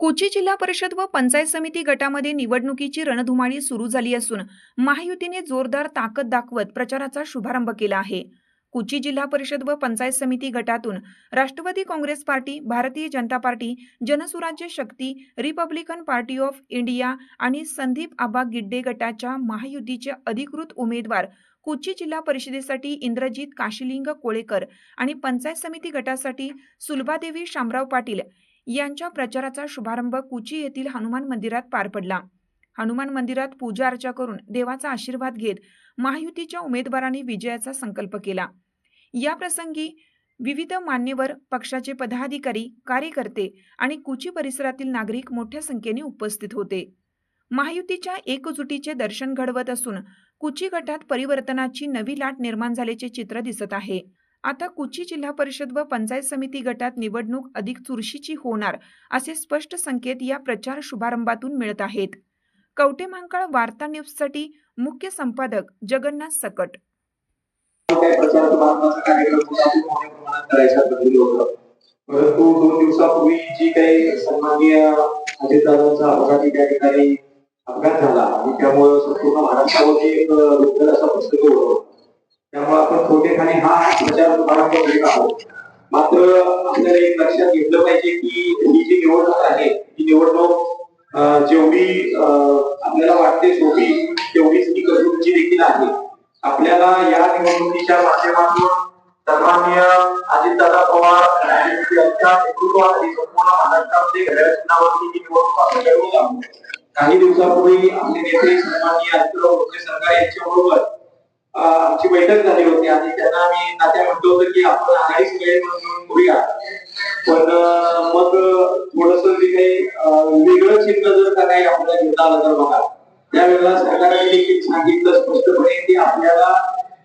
कोची जिल्हा परिषद व पंचायत समिती गटामध्ये निवडणुकीची रणधुमाळी सुरू झाली असून महायुतीने जोरदार ताकद दाखवत प्रचाराचा शुभारंभ केला आहे. कुची जिल्हा परिषद व पंचायत समिती गटातून Rashtravadi Congress party Bharatiya Janata party Jansurajya Shakti Republican party of India आणि संदीप आबा गिड्डे गटाच्या महायुतीचे अधिकृत उमेदवार कुची जिल्हा परिषदेसाठी इंद्रजित काशिलिंग कोळेकर आणि पंचायत समिती गटासाठी सुलभादेवी शामराव पाटील यांच्या प्रचाराचा शुभारंभ कुची येथील हनुमान मंदिरात पार पडला. हनुमान मंदिरात पूजा अर्चा करून देवाचा आशीर्वाद घेत महायुतीच्या उमेदवारांनी विजयाचा संकल्प केला. या प्रसंगी विविध मान्यवर पक्षाचे पदाधिकारी कार्यकर्ते आणि कुची परिसरातील नागरिक मोठ्या संख्येने उपस्थित होते. महायुतीच्या एकजुटीचे दर्शन घडवत असून कुची गटात परिवर्तनाची नवी लाट निर्माण झाल्याचे चित्र दिसत आहे. आता कुची जिल्हा परिषद व पंचायत समिती गटात निवडणूक अधिक चुरशीची होणार असे स्पष्ट संकेत या प्रचार शुभारंभातून मिळत आहेत. कवटे महांकाळ वार्ता न्यूजसाठी मुख्य संपादक जगन्नाथ सकट. परंतु दोन दिवसापूर्वी जी काही सन्माननीय अजितदादांचा अपघाती त्या ठिकाणी अपघात झाला आणि त्यामुळे संपूर्ण महाराष्ट्रामध्ये एक दुःखद असा प्रसंग होतो. त्यामुळे आपण थोडेखाने हा प्रचार शुभारंभ करीत आहोत. मात्र आपल्याला एक लक्षात घेतलं पाहिजे की ही जी निवडणूक आहे ही निवडणूक जेवढी आपल्याला वाटते सोपी तेवढीच ती कठीणची देखील आहे. आपल्याला या निवडणुकीच्या माध्यमातून सन्माननीय अजितदादा पवार यांच्या नेतृत्वाखाली संपूर्ण महाराष्ट्रामध्ये घड्याळ चिन्हावरती ही निवडणूक आपण घडवून काही दिवसापूर्वी आपले नेते सन्माननीय अजितराव भोसले सरकार यांच्याबरोबर आमची बैठक झाली होती आणि त्यांना आम्ही नात्या म्हटलं होतं की आपण आघाडी सगळे म्हणून करूया पण मग थोडस जे काही वेगळं चिन्ह जर का काही आपल्याला घेता आलं तर बघा त्यावेळेला सरकारने देखील सांगितलं स्पष्टपणे की आपल्याला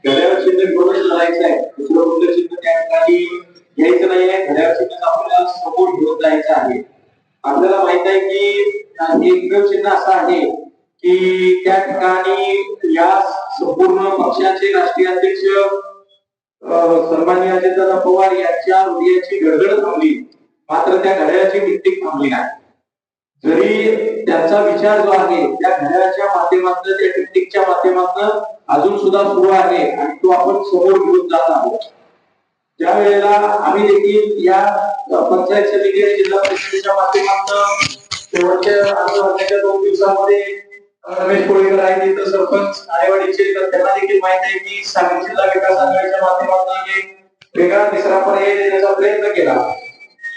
घड्याळ चिन्ह घेऊनच लढायचं आहे. दुसरं कुठलं चिन्ह त्या ठिकाणी घ्यायचं नाही आहे. घड्याळ चिन्ह आपल्याला समोर घेऊन जायचं आहे. आपल्याला माहीत आहे की एकमेव चिन्ह असं आहे की त्या ठिकाणी या संपूर्ण पक्षाचे राष्ट्रीय अध्यक्ष अं, अजितदादा पवार यांच्या हृदयाची गडगड थांबली. मात्र त्या घड्याळाची टिकटिक थांबली नाही. जरी त्यांचा विचार जो आहे त्या घड्याळाच्या माध्यमातून त्या टिकटिकच्या माध्यमातून अजून सुद्धा सुरू आहे आणि तो आपण समोर घेऊन जात आहोत. ज्या वेळेला आम्ही देखील या पंचायत समिती आणि जिल्हा परिषदेच्या माध्यमातून शेवटच्या दोन दिवसामध्ये रमेश कोळीकर आहेत इथं सरपंच आयवाडीचे तर त्यांना देखील माहीत आहे की सांगली जिल्हा विकास आघाडीच्या माध्यमातून आम्ही वेगळा तिसरा पर्याय देण्याचा प्रयत्न केला.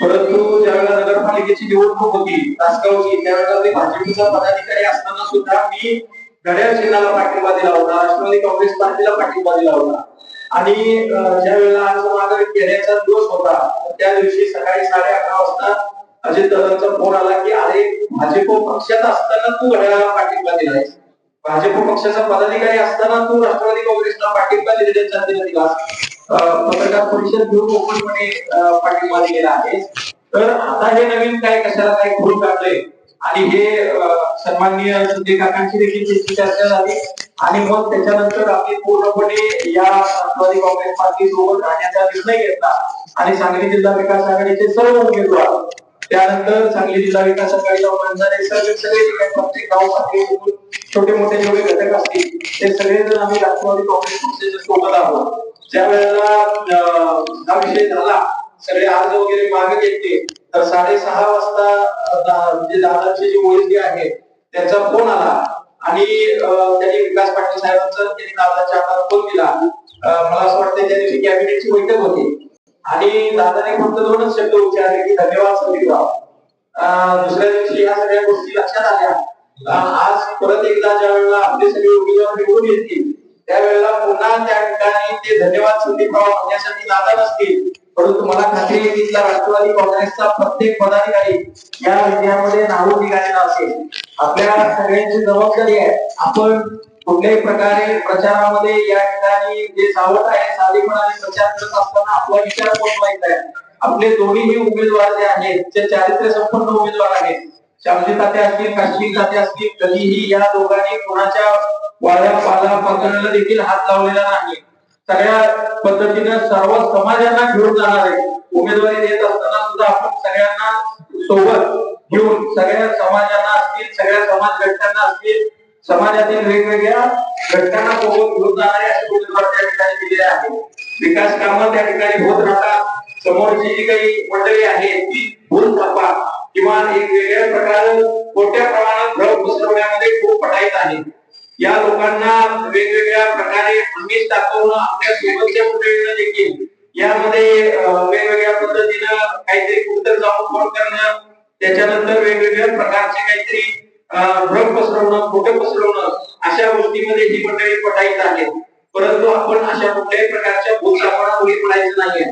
परंतु ज्यावेळेला नगरपालिकेची निवडणूक होती तासगावची त्यावेळेला ते भाजपचा पदाधिकारी असताना सुद्धा मी घड्याळ चिन्हाला पाठिंबा दिला होता राष्ट्रवादी काँग्रेस पार्टीला पाठिंबा दिला होता. आणि ज्या वेळेला आज माझा घेण्याचा दिवस होता त्या दिवशी सकाळी साडे अकरा वाजता अजित दादांचा फोन आला की अरे भाजप पक्षात असताना तू घड्याळाला पाठिंबा दिलायस. भाजप पक्षाचा पदाधिकारी असताना तू राष्ट्रवादी काँग्रेसला पाठिंबा दिलेल्या दिलास पत्रकार परिषद घेऊन ओपनपणे पाठिंबा दिलेला आहे. तर आता हे नवीन काय कशाला काय खोल काढलंय आणि हे सन्माननीय संजय काकांची देखील त्याची चर्चा झाली. आणि मग त्याच्यानंतर आम्ही पूर्णपणे या राष्ट्रवादी काँग्रेस पार्टी सोबत राहण्याचा निर्णय घेतला. आणि सांगली जिल्हा विकास आघाडीचे सर्व उमेदवार त्यानंतर सांगली जिल्हा विकास आघाडीला मानणारे सगळे सगळे ठिकाणी प्रत्येक गाव पातळीवरून छोटे मोठे जेवढे घटक असतील ते सगळेजण आम्ही राष्ट्रवादी काँग्रेस पक्षाच्या सोबत आहोत ज्या वेळेला हा विषय झाला सगळे अर्ज वगैरे मागे घेतले तर साडेसहा वाजता म्हणजे दादाचे जे ओळखी आहे त्यांचा फोन आला आणि त्यांनी विकास पाटील साहेबांचा त्यांनी दादाच्या हातात फोन दिला मला असं वाटतं त्या दिवशी कॅबिनेटची बैठक होती आणि दादाने फक्त दोनच शब्द उच्चारले की धन्यवाद संदीपराव दुसऱ्या दिवशी या सगळ्या गोष्टी लक्षात आल्या. आज परत एकदा ज्या वेळेला आपले सगळे उमेदवार निवडून येतील त्यावेळेला पुन्हा त्या ठिकाणी ते धन्यवाद संदीपराव म्हणण्यासाठी दादा नसतील. परंतु मला खात्री आहे की इथला राष्ट्रवादी काँग्रेसचा प्रत्येक पदाधिकारी या विषयामध्ये नावून निघालेला असेल. आपल्या सगळ्यांची जबाबदारी आहे. आपण कुठल्याही प्रकारे प्रचारामध्ये या ठिकाणी जे सावध आहे साधेपणाने प्रचार करत असताना आपला विचार पोचवायचा आहे? आपले दोन्हीही उमेदवार जे आहेत जे चारित्र्य संपन्न उमेदवार आहेत श्यामजी ताते असतील काश्मीर ताते असतील कधीही या दोघांनी कोणाच्या वाड्या पाला पकडण्याला देखील हात लावलेला नाही. सगळ्या पद्धतीनं सर्व समाजांना घेऊन जाणार आहे. उमेदवारी देत असताना सुद्धा आपण सगळ्यांना सोबत घेऊन सगळ्या समाजांना असतील सगळ्या समाज घटकांना असतील समाजातील वेगवेगळ्या घटकांना सोबत घेऊन जाणारे असे उमेदवार त्या ठिकाणी दिलेले आहेत. विकास कामं त्या ठिकाणी होत राहतात. समोरची जी काही मंडळी आहे ती भूल थापा किंवा एक वेगळ्या प्रकारे मोठ्या प्रमाणात भ्रम पसरवण्यामध्ये खूप पटाईत आहे. या लोकांना वेगवेगळ्या प्रकारे आमिष दाखवणं आपल्या सोबतच्या मंडळींना देखील यामध्ये वेगवेगळ्या पद्धतीनं काहीतरी कुठं जाऊन फोन करणं त्याच्यानंतर वेगवेगळ्या प्रकारचे काहीतरी भ्रम पसरवणं खोटं पसरवणं अशा गोष्टीमध्ये ही मंडळी पटायचं आहे. परंतु आपण अशा कुठल्याही प्रकारच्या भूलथापांना पडायचं नाही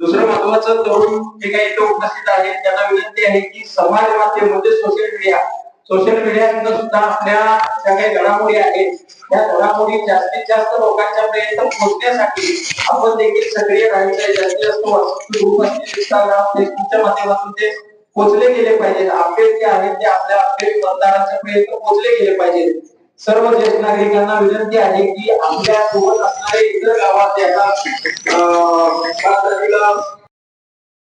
दुसरं महत्वाचं तरुण जे काही इथं उपस्थित आहेत त्यांना विनंती आहे की समाज माध्यम म्हणजे सोशल मीडिया सोशल मीडिया सुद्धा आपल्या ज्या काही घडामोडी आहेत त्या घडामोडी जास्तीत जास्त लोकांच्या पर्यंत पोहोचण्यासाठी आपण देखील सक्रिय राहायचं जास्तीत जास्त व्हॉट्सअप ग्रुप असतील इंस्टाग्राम फेसबुकच्या माध्यमातून ते पोहोचले गेले पाहिजेत. अपडेट जे आहेत ते आपल्या अपडेट मतदारांच्या पर्यंत पोहोचले गेले पाहिजेत. सर्व ज्येष्ठ नागरिकांना विनंती आहे की आपल्यासोबत असणारे इतर गावात